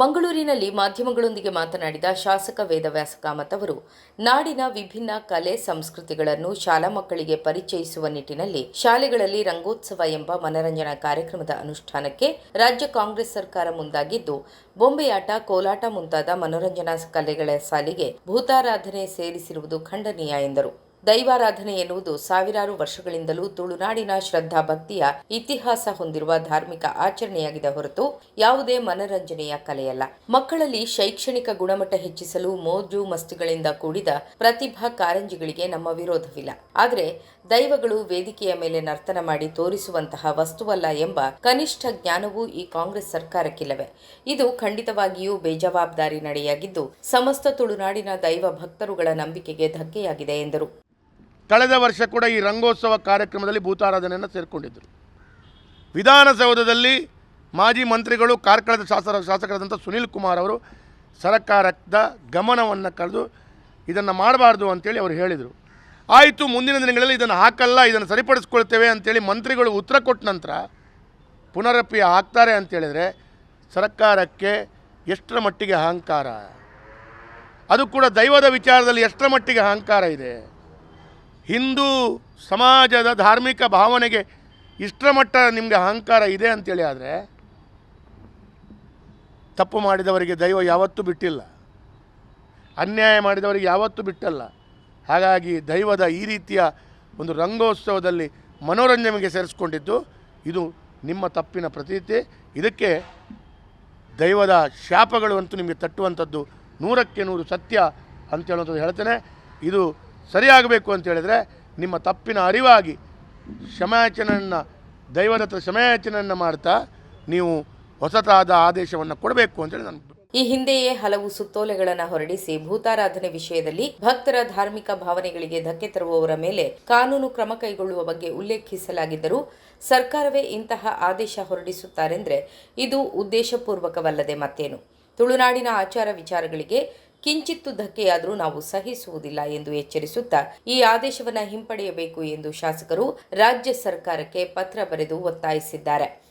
ಮಂಗಳೂರಿನಲ್ಲಿ ಮಾಧ್ಯಮಗಳೊಂದಿಗೆ ಮಾತನಾಡಿದ ಶಾಸಕ ವೇದವ್ಯಾಸ ಕಾಮತ್ ಅವರು, ನಾಡಿನ ವಿಭಿನ್ನ ಕಲೆ ಸಂಸ್ಕೃತಿಗಳನ್ನು ಶಾಲಾ ಮಕ್ಕಳಿಗೆ ಪರಿಚಯಿಸುವ ನಿಟ್ಟಿನಲ್ಲಿ ಶಾಲೆಗಳಲ್ಲಿ ರಂಗೋತ್ಸವ ಎಂಬ ಮನರಂಜನಾ ಕಾರ್ಯಕ್ರಮದ ಅನುಷ್ಠಾನಕ್ಕೆ ರಾಜ್ಯ ಕಾಂಗ್ರೆಸ್ ಸರ್ಕಾರ ಮುಂದಾಗಿದ್ದು, ಬೊಂಬೆಯಾಟ, ಕೋಲಾಟ ಮುಂತಾದ ಮನೋರಂಜನಾ ಕಲೆಗಳ ಸಾಲಿಗೆ ಭೂತಾರಾಧನೆ ಸೇರಿಸಿರುವುದು ಖಂಡನೀಯ ಎಂದರು. ದೈವಾರಾಧನೆ ಎನ್ನುವುದು ಸಾವಿರಾರು ವರ್ಷಗಳಿಂದಲೂ ತುಳುನಾಡಿನ ಶ್ರದ್ಧಾ ಭಕ್ತಿಯ ಇತಿಹಾಸ ಹೊಂದಿರುವ ಧಾರ್ಮಿಕ ಆಚರಣೆಯಾಗಿದೆ ಹೊರತು ಯಾವುದೇ ಮನರಂಜನೆಯ ಕಲೆಯಲ್ಲ. ಮಕ್ಕಳಲ್ಲಿ ಶೈಕ್ಷಣಿಕ ಗುಣಮಟ್ಟ ಹೆಚ್ಚಿಸಲು ಮೋಜು ಮಸ್ತಿಗಳಿಂದ ಕೂಡಿದ ಪ್ರತಿಭಾ ಕಾರಂಜಿಗಳಿಗೆ ನಮ್ಮ ವಿರೋಧವಿಲ್ಲ. ಆದರೆ ದೈವಗಳು ವೇದಿಕೆಯ ಮೇಲೆ ನರ್ತನ ಮಾಡಿ ತೋರಿಸುವಂತಹ ವಸ್ತುವಲ್ಲ ಎಂಬ ಕನಿಷ್ಠ ಜ್ಞಾನವೂ ಈ ಕಾಂಗ್ರೆಸ್ ಸರ್ಕಾರಕ್ಕಿಲ್ಲವೆ. ಇದು ಖಂಡಿತವಾಗಿಯೂ ಬೇಜವಾಬ್ದಾರಿ ನಡೆಯಾಗಿದ್ದು, ಸಮಸ್ತ ತುಳುನಾಡಿನ ದೈವ ಭಕ್ತರುಗಳ ನಂಬಿಕೆಗೆ ಧಕ್ಕೆಯಾಗಿದೆ ಎಂದರು. ಕಳೆದ ವರ್ಷ ಕೂಡ ಈ ರಂಗೋತ್ಸವ ಕಾರ್ಯಕ್ರಮದಲ್ಲಿ ಭೂತಾರಾಧನೆಯನ್ನು ಸೇರಿಕೊಂಡಿದ್ದರು ವಿಧಾನಸೌಧದಲ್ಲಿ ಮಾಜಿ ಮಂತ್ರಿಗಳು ಕಾರ್ಕಳದ ಶಾಸಕ ಶಾಸಕರಾದಂಥ ಸುನೀಲ್ ಕುಮಾರ್ ಅವರು ಸರ್ಕಾರದ ಗಮನವನ್ನು ಕಳೆದು ಇದನ್ನು ಮಾಡಬಾರ್ದು ಅಂತೇಳಿ ಅವರು ಹೇಳಿದರು. ಆಯಿತು, ಮುಂದಿನ ದಿನಗಳಲ್ಲಿ ಇದನ್ನು ಹಾಕಲ್ಲ, ಇದನ್ನು ಸರಿಪಡಿಸ್ಕೊಳ್ತೇವೆ ಅಂತೇಳಿ ಮಂತ್ರಿಗಳು ಉತ್ತರ ಕೊಟ್ಟ ನಂತರ ಪುನರಪ್ಪಿ ಹಾಕ್ತಾರೆ ಅಂತೇಳಿದರೆ ಸರ್ಕಾರಕ್ಕೆ ಎಷ್ಟರ ಮಟ್ಟಿಗೆ ಅಹಂಕಾರ? ಅದು ಕೂಡ ದೈವದ ವಿಚಾರದಲ್ಲಿ ಎಷ್ಟರ ಮಟ್ಟಿಗೆ ಅಹಂಕಾರ ಇದೆ? ಹಿಂದೂ ಸಮಾಜದ ಧಾರ್ಮಿಕ ಭಾವನೆಗೆ ಇಷ್ಟರ ಮಟ್ಟ ನಿಮಗೆ ಅಹಂಕಾರ ಇದೆ ಅಂತೇಳಿ ಆದರೆ ತಪ್ಪು ಮಾಡಿದವರಿಗೆ ದೈವ ಯಾವತ್ತೂ ಬಿಟ್ಟಿಲ್ಲ. ಅನ್ಯಾಯ ಮಾಡಿದವರಿಗೆ ಯಾವತ್ತೂ ಬಿಟ್ಟಲ್ಲ. ಹಾಗಾಗಿ ದೈವದ ಈ ರೀತಿಯ ಒಂದು ರಂಗೋತ್ಸವದಲ್ಲಿ ಮನೋರಂಜನೆಗೆ ಸೇರಿಸ್ಕೊಂಡಿದ್ದು ಇದು ನಿಮ್ಮ ತಪ್ಪಿನ ಪ್ರತೀತಿ. ಇದಕ್ಕೆ ದೈವದ ಶಾಪಗಳು ಅಂತೂ ನಿಮಗೆ ತಟ್ಟುವಂಥದ್ದು ನೂರಕ್ಕೆ ನೂರು ಸತ್ಯ ಅಂತ ಹೇಳುವಂಥದ್ದು ಹೇಳ್ತೇನೆ. ಇದು ಸರಿಯಾಗಬೇಕು ಅಂತ ಹೇಳಿದರೆ ನಿಮ್ಮ ತಪ್ಪಿನ ಅರಿವಾಗಿ ಕ್ಷಮಾಯಾಚನೆಯನ್ನು ದೈವದ ಹತ್ರ ಕ್ಷಮಾಯಾಚನೆಯನ್ನು ಮಾಡ್ತಾ ನೀವು ಹೊಸತಾದ ಆದೇಶವನ್ನು ಕೊಡಬೇಕು ಅಂತೇಳಿ ನಾನು ಈ ಹಿಂದೆಯೇ ಹಲವು ಸುತ್ತೋಲೆಗಳನ್ನು ಹೊರಡಿಸಿ ಭೂತಾರಾಧನೆ ವಿಷಯದಲ್ಲಿ ಭಕ್ತರ ಧಾರ್ಮಿಕ ಭಾವನೆಗಳಿಗೆ ಧಕ್ಕೆ ತರುವವರ ಮೇಲೆ ಕಾನೂನು ಕ್ರಮ ಕೈಗೊಳ್ಳುವ ಬಗ್ಗೆ ಉಲ್ಲೇಖಿಸಲಾಗಿದ್ದರೂ ಸರ್ಕಾರವೇ ಇಂತಹ ಆದೇಶ ಹೊರಡಿಸುತ್ತಾರೆಂದರೆ ಇದು ಉದ್ದೇಶಪೂರ್ವಕವಲ್ಲದೆ ಮತ್ತೇನು? ತುಳುನಾಡಿನ ಆಚಾರ ವಿಚಾರಗಳಿಗೆ ಕಿಂಚಿತ್ತು ಧಕ್ಕೆಯಾದರೂ ನಾವು ಸಹಿಸುವುದಿಲ್ಲ ಎಂದು ಎಚ್ಚರಿಸುತ್ತಾ ಈ ಆದೇಶವನ್ನು ಹಿಂಪಡೆಯಬೇಕು ಎಂದು ಶಾಸಕರು ರಾಜ್ಯ ಸರ್ಕಾರಕ್ಕೆ ಪತ್ರ ಬರೆದು ಒತ್ತಾಯಿಸಿದ್ದಾರೆ.